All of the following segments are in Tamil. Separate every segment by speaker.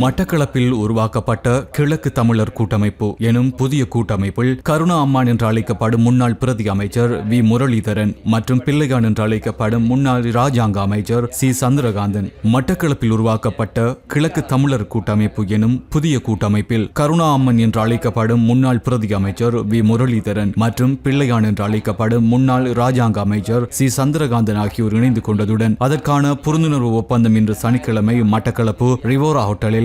Speaker 1: மட்டக்களப்பில் உருவாக்கப்பட்ட கிழக்கு தமிழர் கூட்டமைப்பு எனும் புதிய கூட்டமைப்பில் கருணா அம்மான் என்று அழைக்கப்படும் முன்னாள் பிரதி அமைச்சர் வி. முரளிதரன் மற்றும் பிள்ளையான் என்று அழைக்கப்படும் முன்னாள் ராஜாங்க அமைச்சர் சி. சந்திரகாந்தன். மட்டக்களப்பில் உருவாக்கப்பட்ட கிழக்கு தமிழர் கூட்டமைப்பு எனும் புதிய கூட்டமைப்பில் கருணா அம்மன் என்று அழைக்கப்படும் முன்னாள் பிரதி அமைச்சர் வி. முரளிதரன் மற்றும் பிள்ளையான் என்று அழைக்கப்படும் முன்னாள் ராஜாங்க அமைச்சர் சி. சந்திரகாந்தன் ஆகியோர் இணைந்து கொண்டதுடன் அதற்கான புரிந்துணர்வு ஒப்பந்தம் இன்று சனிக்கிழமை மட்டக்களப்பு ரிவோரா ஹோட்டலில்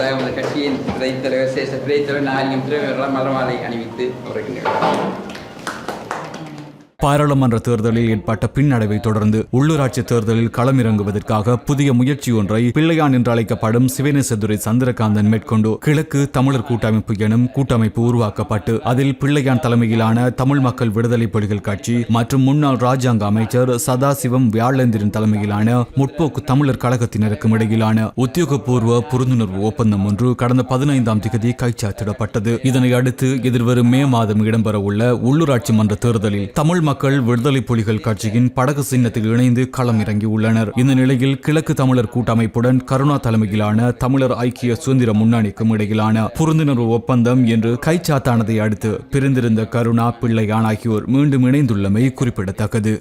Speaker 2: அதாவது உங்கள் கட்சியின் துறைத் தலைவர் சேஷ துறைத் தலைவர் நாரியம் தலைவர்களால் மலர்மாலை அணிவித்து உரைக்கின்றனர்
Speaker 1: பாராளுமன்ற தேர்தலில் ஏற்பட்ட பின்னடைவை தொடர்ந்து உள்ளூராட்சி தேர்தலில் களமிறங்குவதற்காக புதிய முயற்சி ஒன்றை பிள்ளையான் என்று அழைக்கப்படும் சிவனேசதுரை சந்திரகாந்தன் மேற்கொண்டு கிழக்கு தமிழர் கூட்டமைப்பு எனும் கூட்டமைப்பு உருவாக்கப்பட்டு அதில் பிள்ளையான் தலைமையிலான தமிழ் மக்கள் விடுதலை புலிகள் கட்சி மற்றும் முன்னாள் ராஜாங்க அமைச்சர் சதாசிவம் வியாழேந்திரன் தலைமையிலான முற்போக்கு தமிழர் கழகத்தினருக்கும் இடையிலான உத்தியோகபூர்வ புரிந்துணர்வு ஒப்பந்தம் ஒன்று கடந்த பதினைந்தாம் திகதி கைச்சாத்திடப்பட்டது. இதனை அடுத்து எதிர்வரும் மே மாதம் இடம்பெறவுள்ள உள்ளூராட்சி மன்ற தேர்தலில் தமிழ் மக்கள் விடுதலை புலிகள் கட்சியின் படகு சின்னத்தில் இணைந்து களமிறங்கியுள்ளனர். இந்த நிலையில் கிழக்கு தமிழர் கூட்டமைப்புடன் கருணா தலைமையிலான தமிழர் ஐக்கிய சுதந்திர முன்னணிக்கும் இடையிலான புரிந்துணர்வு ஒப்பந்தம் என்று கைச்சாத்தானதை அடுத்து பிரிந்திருந்த கருணா பிள்ளையான் ஆகியோர் மீண்டும் இணைந்துள்ளமை குறிப்பிடத்தக்கது.